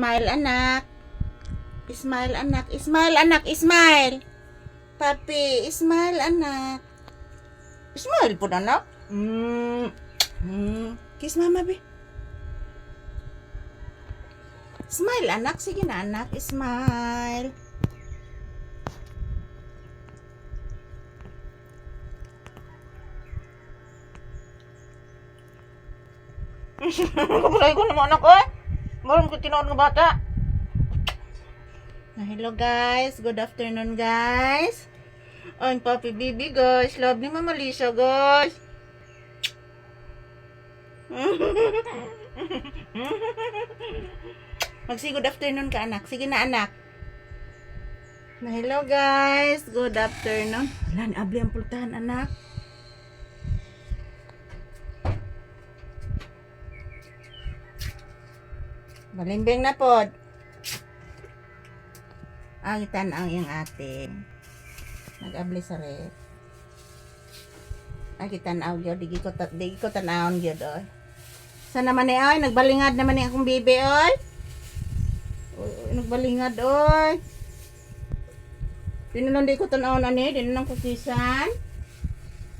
Smile anak. Smile anak. Smile anak. Smile. Papi, smile anak. Smile po anak. Mm. Mm. Kiss mama be. Smile anak. Sige na anak. Smile. Kapulay ko naman anak eh. Maram ko tinood ng bata. Ah, Hello guys, good afternoon guys. Ang Papi Bibi guys, love ni Mama Lisa guys. Magsi good afternoon ka anak. Sige na anak. Na hello guys, good afternoon. Wala ni abli ang pultahan anak. Balimbing na pod. Ang tanaw yung ate. Nag-abli sa rep. Ang kitanaw gyud digi ko ta- digi ko tanawon gyud oy. Sa naman ni oy nagbalingad naman ni akong bibi oy. Oy, oy, nagbalingad oy. Dinulong di ko tanawon ani, dinulong ko kisan.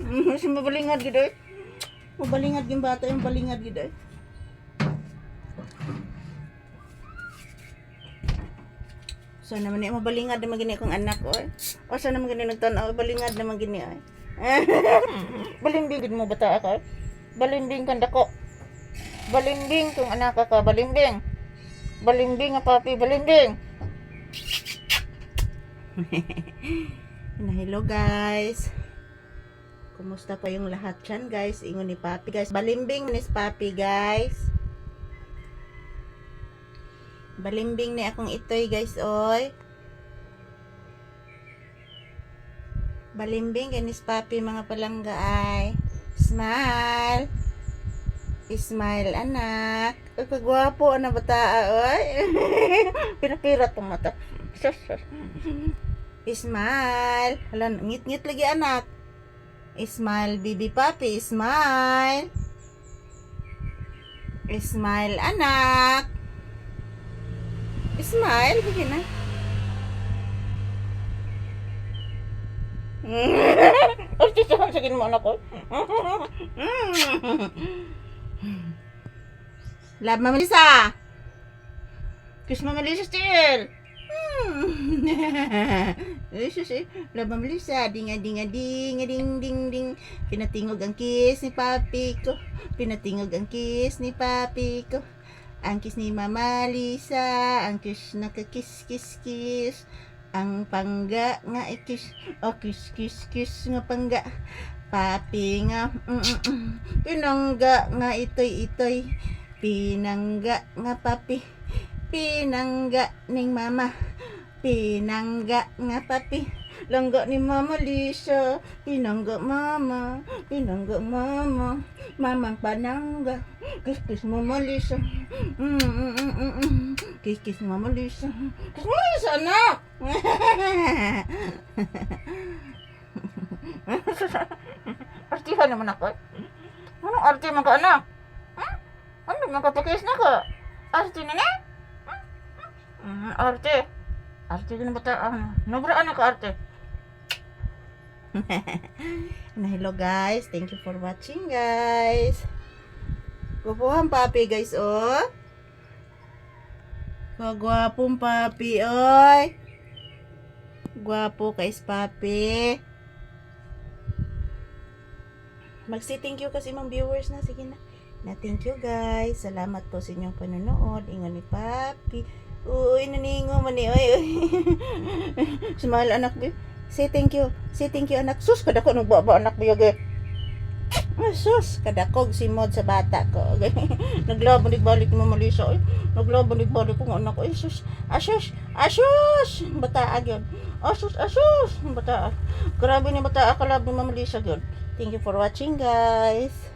Mm, mabalingad gyud oy. Mabalingad yung bata yung balingad gyud oy. So naman niya mabalingad naman gini akong anak oy. O sa naman gini nagtanaw balingad naman gini oy. balimbing mo bata ka. Balimbing kan dako. Balimbing kung anak ka balimbing. Balimbing nga papi balimbing. Na hello guys. Kumusta pa yung lahat dyan guys? Ingon ni papi guys. Balimbing ni papi guys. Balimbing ni akong itoy guys oy. Balimbing ganis papi mga palangga ay. Smile. Smile anak. Ay kagwapo ana bata oy. Pinapirat ang mata. Smile. Hala, ngit-ngit lagi anak. Smile, bibi papi. Smile. Smile, anak. Smile, bigyan na. Asti sa sagin mo anak ko. Love, Mama Lisa. Kiss mo Melissa still. Ay, sus, eh. Love, Mama Lisa. Dinga, dinga, dinga, ding, ding, ding. Pinatingog ang kiss ni papi ko. Pinatingog ang kiss ni papi ko. Ang kiss ni Mama Lisa. Ang kiss na kiss, kiss, kiss. Ang pangga nga ikis. O, kiss, kiss, kiss nga pangga. Papi nga. Mm, mm, mm. Pinangga nga itoy, itoy. Pinangga nga papi. Pinangga ning mama. Pinangga nga papi. Langga ni mama Lisa. Pinangga mama. Pinangga mama. Mamang panangga. Kiss kiss mama Lisa. Mm, mm, mm, mm, mm. Mama Lisa. Kiss mama Lisa anak. Artihan naman ako. Anong arte man ka anak? Hmm? Ano man kapakis na ka? Arte na na? Hmm, arte. Arte ka na bata. Ah, Nobra anak arte. Na hello guys. Thank you for watching guys. Gupuhan papi guys oh. Kagwapong papi oy. Gwapo guys papi. Magsi thank you kasi mga viewers na. Sige na. Na thank you guys. Salamat po sa inyong panonood. Ingon ni papi. Uy, naningo man ni. Oy. Smile anak bi. Say thank you. Say thank you anak. Sus, kada ko nagbaba anak bi yagi. Ah, sus, kadakog si Mod sa bata ko. Naglaban balik mo malisa. Oy. Naglaban balik ko anak ko. Ay, sus. Asus. Asus. Bata agyon. Asus, asus. Bata. Grabe ni bata. Akalab ni Mama Lisa gyud. Thank you for watching guys.